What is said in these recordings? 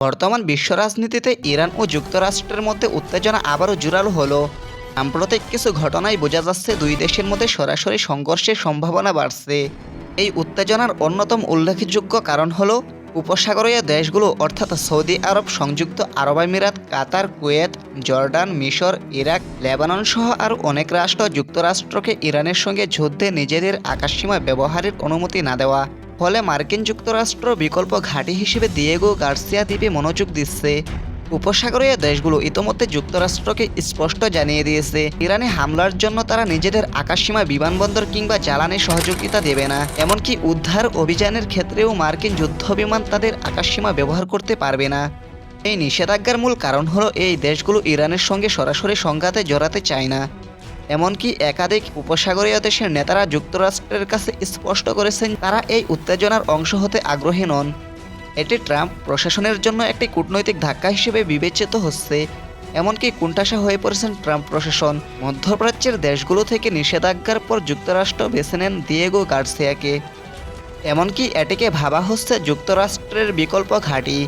বর্তমান বিশ্ব রাজনীতিতে ইরান ও যুক্তরাষ্ট্রের মধ্যে উত্তেজনা আবারও জোরালো হলো। সাম্প্রতিক কিছু ঘটনায় বোঝা যাচ্ছে দুই দেশের মধ্যে সরাসরি সংঘর্ষের সম্ভাবনা বাড়ছে। এই উত্তেজনার অন্যতম উল্লেখযোগ্য কারণ হল, উপসাগরীয় দেশগুলো অর্থাৎ সৌদি আরব, সংযুক্ত আরব আমিরাত, কাতার, কুয়েত, জর্ডান, মিশর, ইরাক, লেবানন সহ আরও অনেক রাষ্ট্র যুক্তরাষ্ট্রকে ইরানের সঙ্গে যুদ্ধে নিজেদের আকাশসীমা ব্যবহারের অনুমতি না দেওয়া। ফলে মার্কিন যুক্তরাষ্ট্র বিকল্প ঘাঁটি হিসেবে দিয়েগো গার্সিয়া দ্বীপে মনোযোগ দিচ্ছে। উপসাগরীয় দেশগুলো ইতোমধ্যে যুক্তরাষ্ট্রকে স্পষ্ট জানিয়ে দিয়েছে, ইরানে হামলার জন্য তারা নিজেদের আকাশসীমা বিমানবন্দর কিংবা জ্বালানি সহযোগিতা দেবে না। এমনকি উদ্ধার অভিযানের ক্ষেত্রেও মার্কিন যুদ্ধবিমান তাদের আকাশসীমা ব্যবহার করতে পারবে না। এই নিষেধাজ্ঞার মূল কারণ হলো এই দেশগুলো ইরানের সঙ্গে সরাসরি সংঘাতে জড়াতে চায় না। এমনকি একাধিক উপসাগরীয় দেশের নেতারা যুক্তরাষ্ট্রের কাছে স্পষ্ট করেছেন তারা এই উত্তেজনার অংশ হতে আগ্রহী নন। এটি ট্রাম্প প্রশাসনের জন্য একটি কূটনৈতিক ধাক্কা হিসেবে বিবেচিত হচ্ছে, এমনকি কুণ্ঠাসা হয়ে পড়েছেন ট্রাম্প প্রশাসন। মধ্যপ্রাচ্যের দেশগুলো থেকে নিষেধাজ্ঞার পর যুক্তরাষ্ট্র বেছে নেন দিয়েগো গার্সিয়াকে। এমনকি এটিকে ভাবা হচ্ছে যুক্তরাষ্ট্রের বিকল্প ঘাঁটি।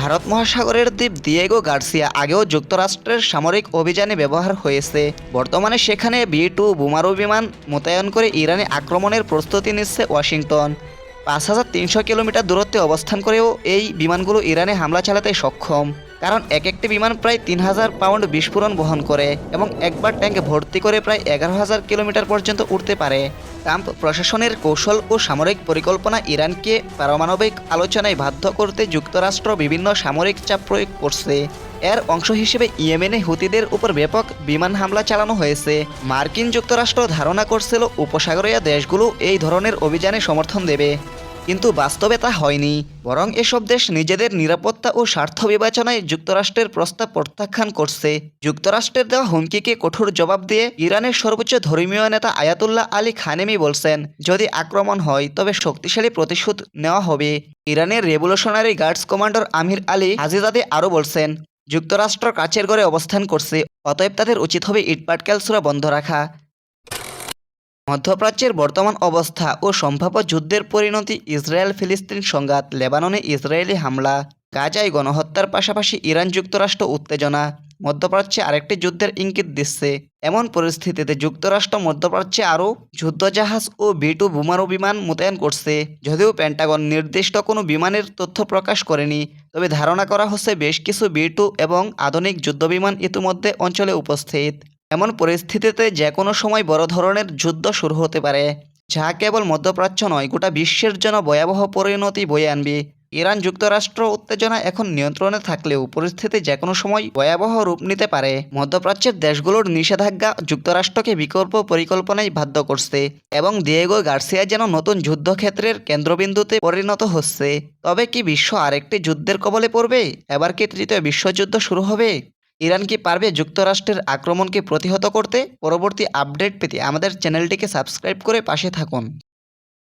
ভারত মহাসাগরের দ্বীপ দিয়েগো গার্সিয়া আগেও যুক্তরাষ্ট্রের সামরিক অভিযানে ব্যবহার হয়েছে। বর্তমানে সেখানে বি টু বোমারু বিমান মোতায়েন করে ইরানে আক্রমণের প্রস্তুতি নিচ্ছে ওয়াশিংটন। পাঁচ হাজার তিনশো কিলোমিটার দূরত্বে অবস্থান করেও এই বিমানগুলো ইরানে হামলা চালাতে সক্ষম। কারণ এক একটি বিমান প্রায় তিন হাজার পাউন্ড বিস্ফোরণ বহন করে এবং একবার ট্যাঙ্কে ভর্তি করে প্রায় এগারো হাজার কিলোমিটার পর্যন্ত উঠতে পারে। ট্রাম্প প্রশাসনের কৌশল ও সামরিক পরিকল্পনা ইরানকে পারমাণবিক আলোচনায় বাধ্য করতে যুক্তরাষ্ট্র বিভিন্ন সামরিক চাপ প্রয়োগ করছে। এর অংশ হিসেবে ইয়েমেনে হুতিদের উপর ব্যাপক বিমান হামলা চালানো হয়েছে। মার্কিন যুক্তরাষ্ট্র ধারণা করছিল উপসাগরীয় দেশগুলো এই ধরনের অভিযানে সমর্থন দেবে। কিন্তু বাস্তবে তা হয়নি। বরং এসব দেশ নিজেদের নিরাপত্তা ও স্বার্থ বিবেচনায় যুক্তরাষ্ট্রের প্রস্তাব প্রত্যাখ্যান করছে। যুক্তরাষ্ট্রের দেওয়া হুমকিকে কঠোর জবাব দিয়ে ইরানের সর্বোচ্চ ধর্মীয় নেতা আয়াতুল্লাহ আলী খানেমি বলছেন, যদি আক্রমণ হয়, তবে শক্তিশালী প্রতিশোধ নেওয়া হবে। ইরানের revolutionary guards commander Amir Ali Hajizadeh আরও বলছেন যুক্তরাষ্ট্র কাছের ঘরে অবস্থান করছে, অতএব তাদের উচিত হবে ইটপাটকেল সুরা বন্ধ রাখা। মধ্যপ্রাচ্যের বর্তমান অবস্থা ও সম্ভাব্য যুদ্ধের পরিণতি ইসরায়েল ফিলিস্তিন সংঘাত, লেবাননে ইসরায়েলি হামলা, গাজায় গণহত্যার পাশাপাশি ইরান যুক্তরাষ্ট্র উত্তেজনা। মধ্যপ্রাচ্যে আরেকটি যুদ্ধের ইঙ্গিত দিচ্ছে। এমন পরিস্থিতিতে যুক্তরাষ্ট্র মধ্যপ্রাচ্যে আরও যুদ্ধজাহাজ ও বিটু বোমারু বিমান মোতায়েন করছে। যদিও পেন্টাগন নির্দিষ্ট কোনো বিমানের তথ্য প্রকাশ করেনি, তবে ধারণা করা হচ্ছে বেশ কিছু বিটু এবং আধুনিক যুদ্ধবিমান ইতিমধ্যে অঞ্চলে উপস্থিত। এমন পরিস্থিতিতে যে কোনো সময় বড় ধরনের যুদ্ধ শুরু হতে পারে, যা কেবল মধ্যপ্রাচ্য নয়, গোটা বিশ্বের জন্য ভয়াবহ পরিণতি বয়ে আনবে। ইরান যুক্তরাষ্ট্র উত্তেজনা এখন নিয়ন্ত্রণে থাকলেও পরিস্থিতি যে কোনো সময় ভয়াবহ রূপ নিতে পারে। মধ্যপ্রাচ্যের দেশগুলোর নিষেধাজ্ঞা যুক্তরাষ্ট্রকে বিকল্প পরিকল্পনায় বাধ্য করছে এবং দিয়েগো গার্সিয়া যেন নতুন যুদ্ধক্ষেত্রের কেন্দ্রবিন্দুতে পরিণত হচ্ছে। তবে কি বিশ্ব আরেকটি যুদ্ধের কবলে পড়বে? এবার কি তৃতীয় বিশ্বযুদ্ধ শুরু হবে? ইরান কি পারবে যুক্তরাষ্ট্রের আক্রমণকে প্রতিহত করতে? পরবর্তী আপডেট পেতে আমাদের চ্যানেলটিকে সাবস্ক্রাইব করে পাশে থাকুন।